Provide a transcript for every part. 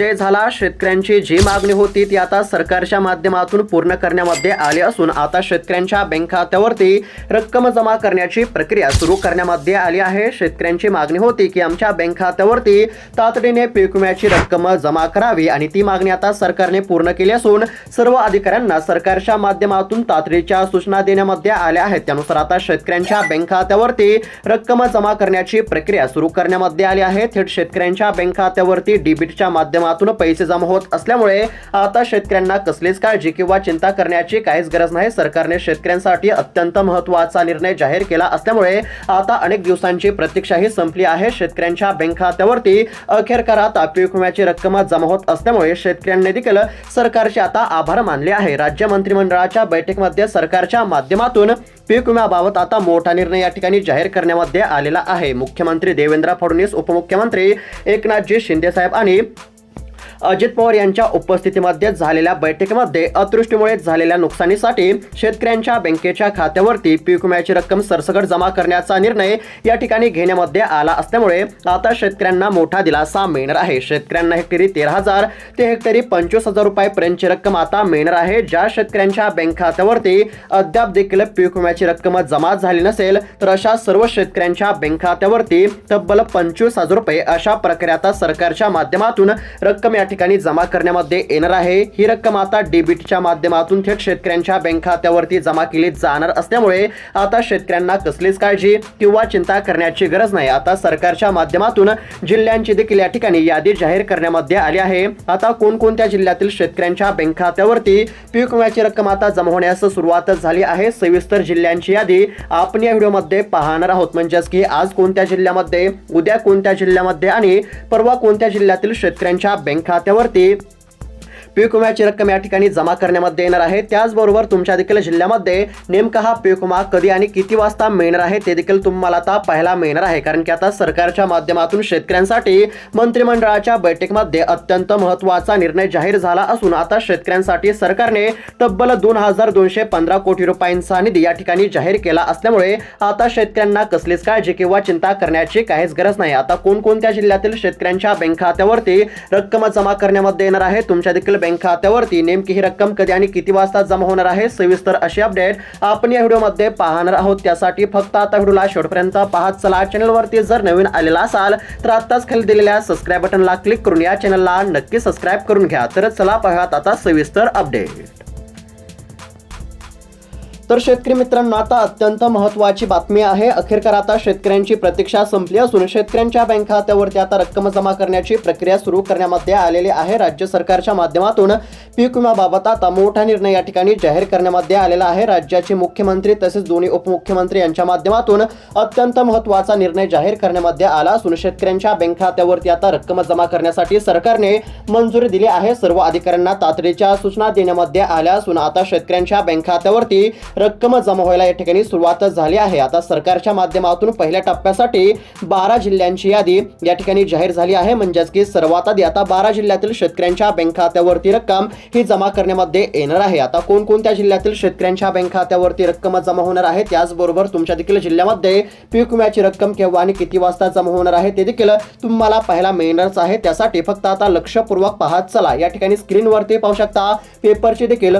जय झाला शेतकऱ्यांची जी मागणी होती ती आता सरकारच्या माध्यमातून पूर्ण करण्यामध्ये आली असून आता शेतकऱ्यांच्या बँक खात्यावरती रक्कम जमा करण्याची प्रक्रिया सुरू करण्यामध्ये आली आहे. शेतकऱ्यांची मागणी होती की आमच्या बँक खात्यावरती तातडीने पीक विम्याची रक्कम जमा करावी आणि ती मागणी आता सरकारने पूर्ण केली असून सर्व अधिकाऱ्यांना सरकारच्या माध्यमातून तातडीच्या सूचना देण्यामध्ये आल्या आहेत. त्यानुसार आता शेतकऱ्यांच्या बँक खात्यावरती रक्कम जमा करण्याची प्रक्रिया सुरू करण्यामध्ये आली आहे. थेट शेतकऱ्यांच्या बँक खात्यावरती डीबीटच्या माध्यमातून पैसे जमा होत असल्यामुळे आता शेतकऱ्यांना कसलीच काळजी किंवा चिंता करण्याची काहीच गरज नाही. सरकारने शेतकऱ्यांसाठी अत्यंत महत्त्वाचा निर्णय जाहीर केला असल्यामुळे आता अनेक दिवसांची प्रतीक्षाही संपली आहे. शेतकऱ्यांच्या बँक खात्यावरती अखेर करात पीक विम्याची रक्कम जमा होत असल्यामुळे शेतकऱ्यांनी देखील सरकारचे आता आभार मानले आहे. राज्य मंत्रिमंडळाच्या बैठकीमध्ये सरकारच्या माध्यमातून पीक विम्याबाबत आता मोठा निर्णय या ठिकाणी जाहीर करण्यामध्ये आलेला आहे. मुख्यमंत्री देवेंद्र फडणवीस उपमुख्यमंत्री एकनाथजी शिंदेसाहेब आणि अजित पवार यांच्या उपस्थितीमध्ये झालेल्या बैठकीमध्ये अतिवृष्टीमुळे झालेल्या नुकसानीसाठी शेतकऱ्यांच्या बँकेच्या खात्यावरती पीक विम्याची रक्कम सरसकट जमा करण्याचा निर्णय या ठिकाणी घेण्यामध्ये आला असल्यामुळे आता शेतकऱ्यांना मोठा दिलासा मिळणार आहे. शेतकऱ्यांना हेक्टरी तेरा हजार ते हेक्टरी पंचवीस हजार रुपयापर्यंतची रक्कम आता मिळणार आहे. ज्या शेतकऱ्यांच्या बँक खात्यावरती अद्याप देखील पीक विम्याची रक्कम जमा झाली नसेल तर अशा सर्व शेतकऱ्यांच्या बँक खात्यावरती तब्बल पंचवीस हजार रुपये अशा प्रकारे आता सरकारच्या माध्यमातून रक्कम या ठिकाणी जमा करण्यामध्ये येणार आहे. ही रक्कम आता डेबिटच्या माध्यमातून थेट शेतकऱ्यांच्या बँक खात्यावरती जमा केली जाणार असल्यामुळे आता शेतकऱ्यांना कसलीच काळजी किंवा चिंता करण्याची गरज नाही. आता सरकारच्या माध्यमातून जिल्ह्यांची देखील या ठिकाणी यादी जाहीर करण्यामध्ये आली आहे. आता कोणकोणत्या जिल्ह्यातील शेतकऱ्यांच्या बँक खात्यावरती पीक विम्याची रक्कम आता जमा होण्यास सुरुवात झाली आहे सविस्तर जिल्ह्यांची यादी आपण या व्हिडिओमध्ये पाहणार आहोत. म्हणजेच की आज कोणत्या जिल्ह्यामध्ये उद्या कोणत्या जिल्ह्यामध्ये आणि परवा कोणत्या जिल्ह्यातील शेतकऱ्यांच्या बँक त्यावरती पीक विम्याची रक्कम या ठिकाणी जमा करण्यामध्ये येणार आहे. त्याचबरोबर तुमच्या देखील जिल्ह्यामध्ये नेमका हा पीक विमा कधी आणि किती वाजता मिळणार आहे ते देखील तुम्हाला आता पाहायला मिळणार आहे. कारण की आता सरकारच्या माध्यमातून शेतकऱ्यांसाठी मंत्रिमंडळाच्या बैठकीमध्ये अत्यंत महत्त्वाचा निर्णय जाहीर झाला असून आता शेतकऱ्यांसाठी सरकारने तब्बल दोन हजार दोनशे पंधरा कोटी रुपयांचा निधी या ठिकाणी जाहीर केला असल्यामुळे आता शेतकऱ्यांना कसलीच काळजी किंवा चिंता करण्याची काहीच गरज नाही. आता कोणकोणत्या जिल्ह्यातील शेतकऱ्यांच्या बँक खात्यावरती रक्कम जमा करण्यामध्ये येणार आहे? तुमच्या देखील बँक खात्यावरती नेमकी ही रक्कम कधी आणि किती वाजता जमा होणार आहे? सविस्तर अशी अपडेट आपण या व्हिडिओमध्ये पाहणार आहोत. त्यासाठी फक्त आता व्हिडिओला शेवटपर्यंत पाहत चला. चॅनलवरती जर नवीन आलेला असाल तर आत्ताच खाली दिलेल्या सबस्क्राईब बटनला क्लिक करून या चॅनलला नक्की सबस्क्राईब करून घ्या. तर चला पाहत आता सविस्तर अपडेट तर शेतकरी मित्रांनो आता अत्यंत महत्वाची बातमी आहे. अखेरकार आता शेतकऱ्यांची प्रतीक्षा संपली असून शेतकऱ्यांच्या बँक खात्यावरती आता रक्कम जमा करण्याची प्रक्रिया सुरू करण्यामध्ये आलेली आहे. राज्य सरकारच्या माध्यमातून पीक विम्याबाबत आता मोठा निर्णय या ठिकाणी जाहीर करण्यामध्ये आलेला आहे. राज्याचे मुख्यमंत्री तसेच दोन्ही उपमुख्यमंत्री यांच्या माध्यमातून अत्यंत महत्त्वाचा निर्णय जाहीर करण्यामध्ये आला असून शेतकऱ्यांच्या बँक खात्यावरती आता रक्कम जमा करण्यासाठी सरकारने मंजुरी दिली आहे. सर्व अधिकाऱ्यांना तातडीच्या सूचना देण्यामध्ये आल्या असून आता शेतकऱ्यांच्या बँक खात्यावरती रक्कम जमा व्हायला या ठिकाणी सुरुवात झाली आहे. आता सरकारच्या माध्यमातून पहिल्या टप्प्यासाठी बारा जिल्ह्यांची यादी या ठिकाणी जाहीर झाली आहे. म्हणजेच की सर्वात आधी आता बारा जिल्ह्यातील शेतकऱ्यांच्या बँक खात्यावरती रक्कम ही जमा करण्यामध्ये येणार आहे. आता कोणकोणत्या जिल्ह्यातील शेतकऱ्यांच्या बँक खात्यावरती रक्कम जमा होणार आहे? त्याचबरोबर तुमच्या देखील जिल्ह्यामध्ये पीक विम्याची रक्कम केव्हा आणि किती वाजता जमा होणार आहे ते देखील तुम्हाला पाहायला मिळणारच आहे. त्यासाठी फक्त आता लक्षपूर्वक पाहत चला. या ठिकाणी स्क्रीनवरती पाहू शकता पेपरची देखील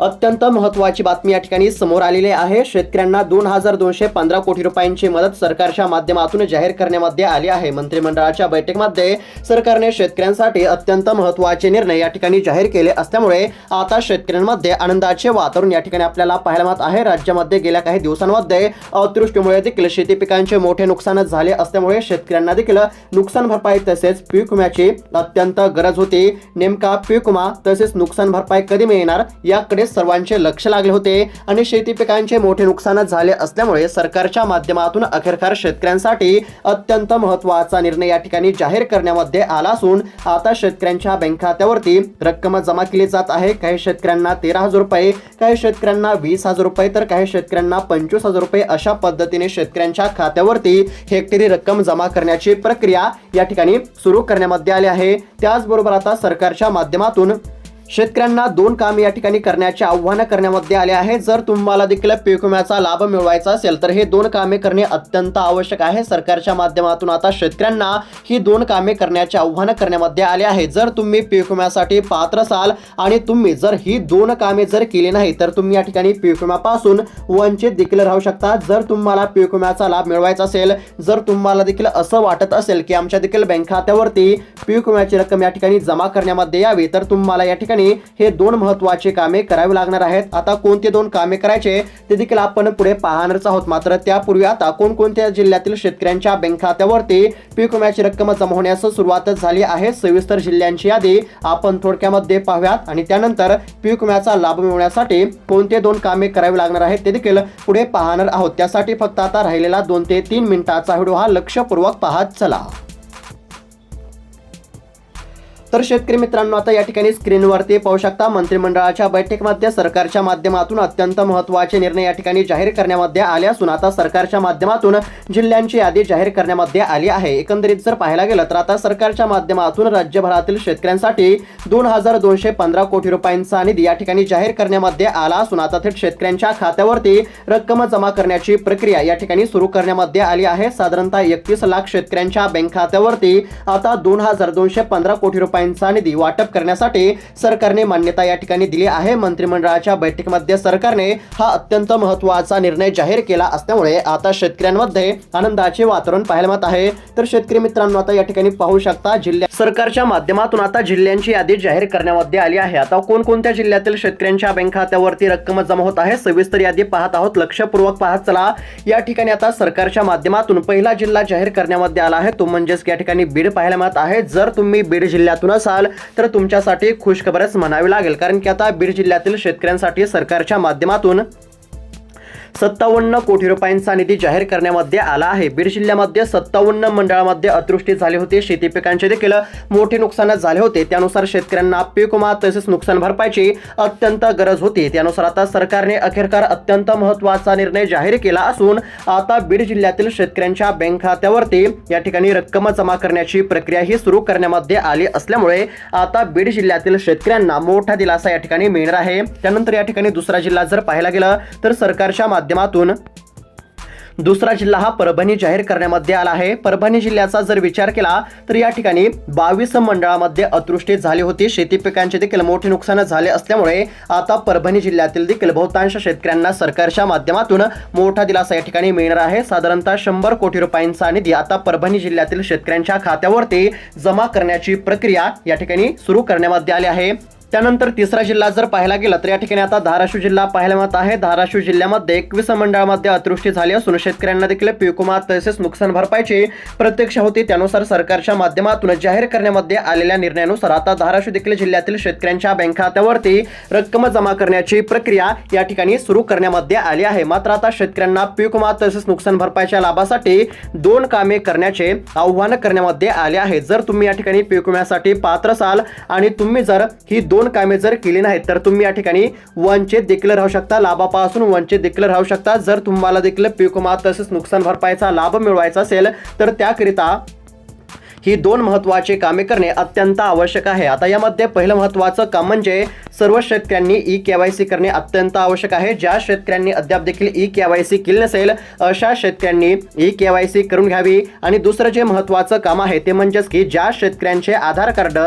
अत्यंत महत्वाची बातमी या ठिकाणी समोर आलेली आहे. शेतकऱ्यांना दोन हजार दोनशे पंधरा कोटी रुपयांची मदत सरकारच्या माध्यमातून जाहीर करण्यामध्ये आली आहे. मंत्रिमंडळाच्या बैठकीमध्ये सरकारने शेतकऱ्यांसाठी अत्यंत महत्त्वाचे निर्णय या ठिकाणी जाहीर केले असल्यामुळे आता शेतकऱ्यांमध्ये आनंदाचे वातावरण या ठिकाणी आपल्याला पाहायला मिळत आहे. राज्यामध्ये गेल्या काही दिवसांमध्ये अतिवृष्टीमुळे देखील शेती पिकांचे मोठे नुकसान झाले असल्यामुळे शेतकऱ्यांना देखील नुकसान भरपाई तसेच पीक विम्याची अत्यंत गरज होती. नेमका पीक विमा तसेच नुकसान भरपाई कधी मिळणार याकडे सर्वांचे लक्ष लागले होते आणि शेती पिकांचे मोठे नुकसान झाले असल्यामुळे सरकारच्या माध्यमातून अखेरकार शेतकऱ्यांसाठी अत्यंत महत्त्वाचा निर्णय या ठिकाणी जाहीर करण्यामध्ये आला असून आता शेतकऱ्यांच्या बँक खात्यावरती रक्कम जमा केली जात आहे. काही शेतकऱ्यांना तेरा हजार रुपये काही शेतकऱ्यांना वीस हजार रुपये तर काही शेतकऱ्यांना पंचवीस हजार रुपये अशा पद्धतीने शेतकऱ्यांच्या खात्यावरती हेक्टरी रक्कम जमा करण्याची प्रक्रिया या ठिकाणी सुरू करण्यामध्ये आली आहे. त्याचबरोबर आता सरकारच्या माध्यमातून शेतकऱ्यांना दोन काम या ठिकाणी करण्याचे आव्हान करण्यामध्ये आले आहे. जर तुम्हाला देखील पीक विम्याचा लाभ मिळवायचा असेल तर हे दोन कामे करणे अत्यंत आवश्यक आहे. सरकारच्या माध्यमातून आता शेतकऱ्यांना ही दोन कामे करण्याचे आव्हान करण्यामध्ये आले आहे. जर तुम्ही पीक विम्यासाठी पात्र असाल आणि तुम्ही जर ही दोन कामे जर केली नाही तर तुम्ही या ठिकाणी पीक विम्यापासून वंचित देखील राहू शकता. जर तुम्हाला पीक विम्याचा लाभ मिळवायचा असेल जर तुम्हाला देखील असं वाटत असेल की आमच्या देखील बँक खात्यावरती पीक विम्याची रक्कम या ठिकाणी जमा करण्यामध्ये यावी तर तुम्हाला या ठिकाणी हे दोन महत्त्वाचे कामे करावी लागणार आहेत. आता कोणते दोन कामे करायचे ते देखील आपण पुढे पाहणारच आहोत. मात्र त्यापूर्वी आता कोणकोणत्या जिल्ह्यातील शेतकऱ्यांच्या बँक खात्यावरती पीक विम्याची रक्कम जमा होण्यास सुरुवात झाली आहे सविस्तर जिल्ह्यांची यादी आपण थोडक्यामध्ये पाहूयात. आणि त्यानंतर पीक विम्याचा लाभ मिळवण्यासाठी कोणते दोन कामे करावी लागणार आहेत ते देखील पुढे पाहणार आहोत. त्यासाठी फक्त आता राहिलेला दोन ते तीन मिनिटाचा व्हिडिओ हा लक्षपूर्वक पाहत चला. तर शेतकरी मित्रांनो आता या ठिकाणी स्क्रीनवरती पाहू शकता मंत्रिमंडळाच्या बैठकीमध्ये सरकारच्या माध्यमातून अत्यंत महत्त्वाचे निर्णय या ठिकाणी जाहीर करण्यामध्ये आले असून आता सरकारच्या माध्यमातून जिल्ह्यांची यादी जाहीर करण्यामध्ये आली आहे. एकंदरीत जर पाहायला गेलं तर आता सरकारच्या माध्यमातून राज्यभरातील शेतकऱ्यांसाठी दोन हजार दोनशे पंधरा कोटी रुपयांचा निधी या ठिकाणी जाहीर करण्यामध्ये आला असून आता थेट शेतकऱ्यांच्या खात्यावरती रक्कम जमा करण्याची प्रक्रिया या ठिकाणी सुरू करण्यामध्ये आली आहे. साधारणतः एकतीस लाख शेतकऱ्यांच्या बँक खात्यावरती आता दोन हजार दोनशे पंधरा कोटी रुपये रुपयांचा निधी वाटप करण्यासाठी सरकारने मान्यता या ठिकाणी दिली आहे. मंत्रिमंडळाच्या बैठकीमध्ये सरकारने हा अत्यंत महत्त्वाचा निर्णय जाहीर केला असल्यामुळे आता शेतकऱ्यांमध्ये आनंदाचे वातावरण पाहायला मिळत आहे. तर शेतकरी मित्रांनो आता या ठिकाणी पाहू शकता जिल्ह्या सरकारच्या माध्यमातून आता जिल्ह्यांची यादी जाहीर करण्यामध्ये आली आहे. आता कोणकोणत्या जिल्ह्यातील शेतकऱ्यांच्या बँक खात्यावरती रक्कम जमा होत आहे सविस्तर यादी पाहत आहोत. लक्षपूर्वक पाहत चला. या ठिकाणी आता सरकारच्या माध्यमातून पहिला जिल्हा जाहीर करण्यामध्ये आला आहे. तो म्हणजेच या ठिकाणी बीड पाहायला मिळत आहे. जर तुम्ही बीड जिल्ह्यातून नसाल तर तुमच्यासाठी खुशखबरच म्हणावी लागेल. कारण की आता बीड जिल्ह्यातील शेतकऱ्यांसाठी सरकारच्या माध्यमातून सत्तावन्न कोटी रुपयांचा निधी जाहीर करण्यामध्ये आला आहे. बीड जिल्ह्यामध्ये सत्तावन्न मंडळामध्ये अतृष्टी झाली होती. शेती पिकांचे देखील मोठे नुकसान झाले होते. त्यानुसार शेतकऱ्यांना पीक विमा तसेच नुकसान भरपाईची अत्यंत गरज होती. त्यानुसार आता सरकारने अखेरकार अत्यंत महत्त्वाचा निर्णय जाहीर केला असून आता बीड जिल्ह्यातील शेतकऱ्यांच्या बँक खात्यावरती या ठिकाणी रक्कम जमा करण्याची प्रक्रिया ही सुरू करण्यामध्ये आली असल्यामुळे आता बीड जिल्ह्यातील शेतकऱ्यांना मोठा दिलासा या ठिकाणी मिळणार आहे. त्यानंतर या ठिकाणी दुसरा जिल्हा जर पाहायला गेलं तर सरकारच्या माध्यमातून. दुसरा जिल्हा हा परभणी जाहीर करण्यामध्ये आला आहे. परभणी जिल्ह्याचा जर विचार केला तर या ठिकाणी बावीस मंडळामध्ये अतृष्टी झाली होती. शेती पिकांचे देखील मोठे नुकसान झाले असल्यामुळे आता परभणी जिल्ह्यातील देखील बहुतांश शेतकऱ्यांना सरकारच्या माध्यमातून मोठा दिलासा या ठिकाणी मिळणार आहे. साधारणतः शंभर कोटी रुपयांचा निधी आता परभणी जिल्ह्यातील शेतकऱ्यांच्या खात्यावरती जमा करण्याची प्रक्रिया या ठिकाणी सुरू करण्यामध्ये आली आहे. त्यानंतर तिसरा जिल्हा जर पाहायला गेला तर या ठिकाणी आता धाराशिव जिल्हा पाहायला मिळत आहे. धाराशिव जिल्ह्यामध्ये एकवीस मंडळामध्ये अतृष्टी झाली असून शेतकऱ्यांना देखील पीक विमा तसेच नुकसान भरपाईची प्रत्यक्ष होती. त्यानुसार सरकारच्या माध्यमातून जाहीर करण्यामध्ये आलेल्या निर्णयानुसार आता धाराशिव देखील जिल्ह्यातील शेतकऱ्यांच्या बँक खात्यावरती रक्कम जमा करण्याची प्रक्रिया या ठिकाणी सुरू करण्यामध्ये आली आहे. मात्र आता शेतकऱ्यांना पीक तसेच नुकसान भरपाईच्या लाभासाठी दोन कामे करण्याचे आव्हान करण्यामध्ये आले आहे. जर तुम्ही या ठिकाणी पीक विम्यासाठी पात्र असाल आणि तुम्ही जर ही दोन कामे जर केली नाहीत तर तुम्ही या ठिकाणी वंचित देखील राहू शकता. लाभापासून वंचित देखील राहू शकता. जर तुम्हाला देखील पीक विमा तसेच नुकसान भरपाईचा लाभ मिळवायचा असेल तर त्याकरिता ही दोन महत्त्वाची कामे करणे अत्यंत आवश्यक आहे. आता यामध्ये पहिलं महत्त्वाचं काम म्हणजे सर्व शेतकऱ्यांनी ई के वाय सी करणे अत्यंत आवश्यक आहे. ज्या शेतकऱ्यांनी अद्याप देखील ई के वाय सी केली नसेल अशा शेतकऱ्यांनी ई के वाय सी करून घ्यावी. आणि दुसरं जे महत्त्वाचं काम आहे ते म्हणजेच की ज्या शेतकऱ्यांचे आधार कार्ड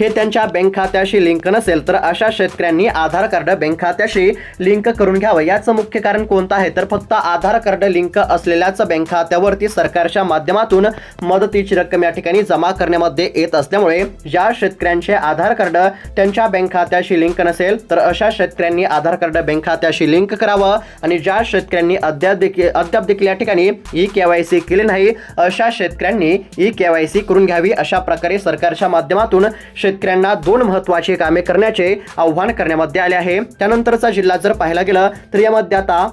हे त्यांच्या बँक खात्याशी लिंक नसेल तर अशा शेतकऱ्यांनी आधार कार्ड बँक खात्याशी लिंक करून घ्यावं. याचं मुख्य कारण कोणतं आहे? तर फक्त आधार कार्ड लिंक असलेल्याच बँक खात्यावरती सरकारच्या माध्यमातून मदतीची रक्कम या ठिकाणी जमा करण्यामध्ये येत असल्यामुळे ज्या शेतकऱ्यांचे आधार कार्ड त्यांच्या बँक खात्याशी लिंक नसेल तर अशा शेतकऱ्यांनी आधार कार्ड बँक खात्याशी लिंक करावं आणि ज्या शेतकऱ्यांनी अद्याप देखील अद्याप देखील या ठिकाणी ई के वाय सी केली नाही अशा शेतकऱ्यांनी ई के वाय सी करून घ्यावी अशा प्रकारे सरकारच्या माध्यमातून शेतकऱ्यांना दोन महत्वाची कामे करण्याचे आव्हान करण्यामध्ये आले आहे. त्यानंतरचा जिल्हा जर पाहायला गेलं तर यामध्ये आता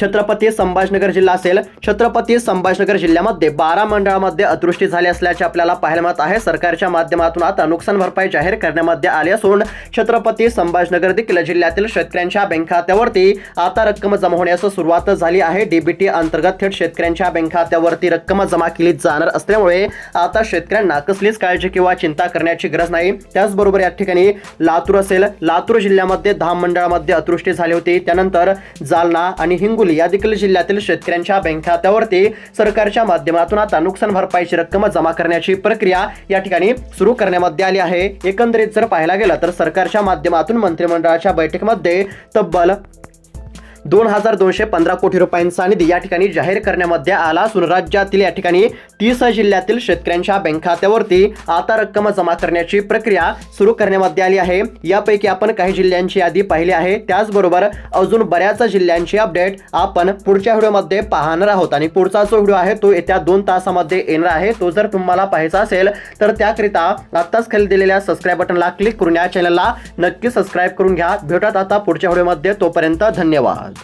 छत्रपती संभाजनगर जिल्हा असेल. छत्रपती संभाजनगर जिल्ह्यामध्ये बारा मंडळामध्ये अतृष्टी झाली असल्याचे आपल्याला पाहायला मिळत आहे. सरकारच्या माध्यमातून आता नुकसान भरपाई जाहीर करण्यामध्ये आली असून छत्रपती संभाजनगर देखील जिल्ह्यातील शेतकऱ्यांच्या बँक खात्यावरती आता रक्कम जमा होण्यास सुरुवात झाली आहे. डीबीटी अंतर्गत थेट शेतकऱ्यांच्या बँक खात्यावरती रक्कम जमा केली जाणार असल्यामुळे आता शेतकऱ्यांना कसलीच काळजी किंवा चिंता करण्याची गरज नाही. त्याचबरोबर या ठिकाणी लातूर असेल. लातूर जिल्ह्यामध्ये दहा मंडळामध्ये अतृष्टी झाली होती. त्यानंतर जालना आणि हिंगोली या देखील जिल्ह्यातील शेतकऱ्यांच्या बँक खात्यावरती सरकारच्या माध्यमातून आता नुकसान भरपाईची रक्कम जमा करण्याची प्रक्रिया या ठिकाणी सुरू करण्यामध्ये आली आहे. एकंदरीत जर पाहायला गेलं तर सरकारच्या माध्यमातून मंत्रिमंडळाच्या बैठकीमध्ये तब्बल दोन हजार दोनशे पंधरा कोटी रुपयांचा निधी या ठिकाणी जाहीर करण्यामध्ये आला असून राज्यातील या ठिकाणी तीस जिल्ह्यातील शेतकऱ्यांच्या बँक खात्यावरती आता रक्कम जमा करण्याची प्रक्रिया सुरू करण्यामध्ये आली आहे. यापैकी आपण काही जिल्ह्यांची यादी पाहिली आहे. त्याचबरोबर अजून बऱ्याच जिल्ह्यांची अपडेट आपण पुढच्या व्हिडिओमध्ये पाहणार आहोत. आणि पुढचा जो व्हिडिओ आहे तो येत्या दोन तासामध्ये येणार आहे. तो जर तुम्हाला पाहायचा असेल तर त्याकरिता आत्ताच खाली दिलेल्या सबस्क्राईब बटनला क्लिक करून या चॅनलला नक्की सबस्क्राईब करून घ्या. भेटत आता पुढच्या व्हिडिओमध्ये. तोपर्यंत धन्यवाद.